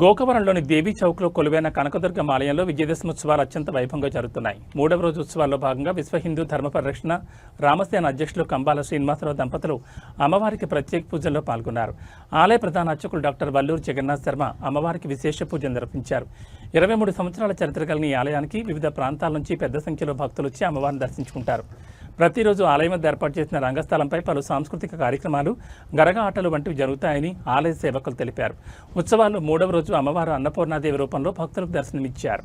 గోకవరంలోని దేవీ చౌక్లో కొలువైన కనకదుర్గం ఆలయంలో విజయదశమి ఉత్సవాలు అత్యంత వైభవంగా జరుగుతున్నాయి. మూడవ రోజు ఉత్సవాల్లో భాగంగా విశ్వ హిందూ ధర్మ పరిరక్షణ రామసేన అధ్యక్షులు కంబాల శ్రీనివాసరావు దంపతులు అమ్మవారికి ప్రత్యేక పూజల్లో పాల్గొన్నారు. ఆలయ ప్రధాన అర్చకులు డాక్టర్ వల్లూరు జగన్నాథ్ శర్మ అమ్మవారికి విశేష పూజలు నిర్వహించారు. ఇరవై మూడు సంవత్సరాల చరిత్ర కలిగిన ఈ ఆలయానికి వివిధ ప్రాంతాల నుంచి పెద్ద సంఖ్యలో భక్తులు వచ్చి అమ్మవారిని దర్శించుకుంటారు. ప్రతిరోజు ఆలయం వద్ద ఏర్పాటు చేసిన రంగస్థలంపై పలు సాంస్కృతిక కార్యక్రమాలు గరగ ఆటలు వంటివి జరుగుతాయని ఆలయ సేవకులు తెలిపారు. ఉత్సవాల్లో మూడవ రోజు అమ్మవారు అన్నపూర్ణాదేవి రూపంలో భక్తులకు దర్శనమిచ్చారు.